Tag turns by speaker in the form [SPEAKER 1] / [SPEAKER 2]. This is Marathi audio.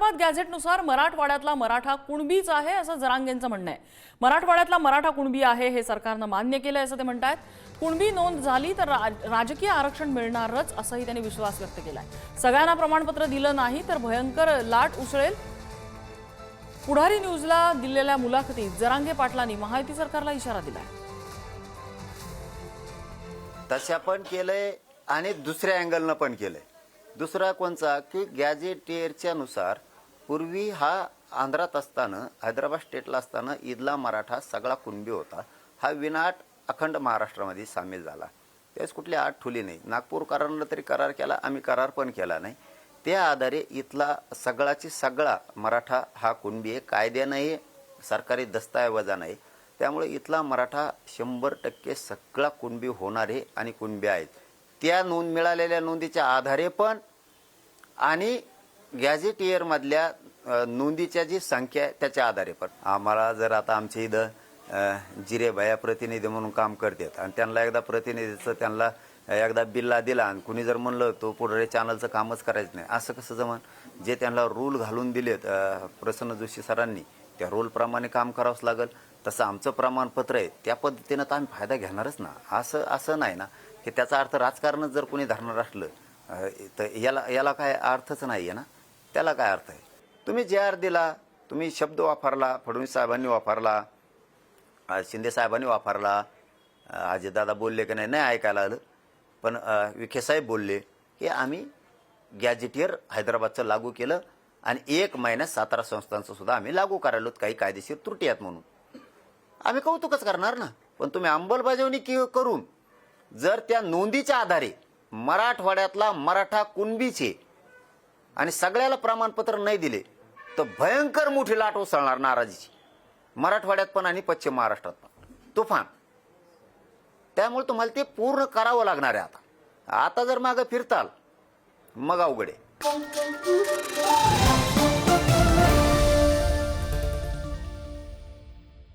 [SPEAKER 1] हैदराबाद गॅझेटनुसार मराठवाड्यातला मराठा कुणबीच आहे असं जरांगेंचं म्हणणं आहे. मराठवाड्यातला मराठा कुणबी आहे हे सरकारनं मान्य केलंय असं ते म्हणतायत. कुणबी नोंद झाली तर राज- राजकीय आरक्षण मिळणारच असंही त्यांनी विश्वास व्यक्त केला आहे सगळ्यांना प्रमाणपत्र दिलं नाही तर भयंकर लाट उसळेल. पुढारी न्यूजला दिलेल्या मुलाखतीत जरांगे पाटलांनी महायुती सरकारला इशारा दिलाय.
[SPEAKER 2] तशा पण केलंय आणि दुसऱ्या अँगलनं पण केलंय. दुसरा कोणचा? की गॅजेटियरच्या नुसार पूर्वी हा आंध्रात असताना हैदराबाद स्टेटला असताना ईदला मराठा सगळा कुणबी होता. हा विनाट अखंड महाराष्ट्रामध्ये सामील झाला. त्यावेळेस कुठली आठ ठुली नाही. नागपूरकरांना तरी करार केला आम्ही करार पण केला नाही. त्या आधारे इथला सगळाची सगळा मराठा हा कुणबी आहे. कायद्यानंही सरकारी दस्तऐवजानं त्यामुळे इथला मराठा शंभर टक्के सगळा कुणबी होणारे आणि कुणबी आहेत. त्या नोंद मिळालेल्या नोंदीच्या आधारे पण आणि गॅझेटियरमधल्या इयरमधल्या नोंदीच्या जी संख्या आहे त्याच्या आधारे पण. आम्हाला जर आता आमच्या इथं जिरे भया प्रतिनिधी म्हणून काम करतात आणि त्यांना एकदा प्रतिनिधीचं त्यांना एकदा बिल्ला दिला आणि कुणी जर म्हणलं तो पुढे चॅनलचं कामच करायचं नाही. असं कसं जमन? जे त्यांना रूल घालून दिलेत प्रसन्न जोशी सरांनी त्या रूलप्रमाणे काम करावंच लागेल. तसं आमचं प्रमाणपत्र आहे त्या पद्धतीनं तर आम्ही फायदा घेणारच ना. असं असं नाही ना की त्याचा अर्थ राजकारणच जर कोणी धरणार असलं तर याला याला काय अर्थच नाही आहे ना? त्याला काय अर्थ आहे? तुम्ही जे आर दिला तुम्ही शब्द वापरला फडणवीस साहेबांनी वापरला शिंदे साहेबांनी वापरला अजितदादा बोलले की नाही नाही ऐकायला आलं. पण विखेसाहेब बोलले की आम्ही गॅजेटियर हैदराबादचं लागू केलं आणि एक महिन्यात सातारा संस्थांचं सुद्धा आम्ही लागू करायलो काही कायदेशीर त्रुटी आहेत म्हणून. आम्ही कौतुकच करणार ना. पण तुम्ही अंमलबजावणी करून जर त्या नोंदीच्या आधारे मराठवाड्यातला मराठा कुणबीचे आणि सगळ्याला प्रमाणपत्र नाही दिले तर भयंकर मोठी लाट उसळणार नाराजीची. मराठवाड्यात पण आणि पश्चिम महाराष्ट्रात पण. तुफान. त्यामुळे तुम्हाला ते पूर्ण करावं लागणार आहे आता. आता जर मागं फिरताल मग अवघड आहे.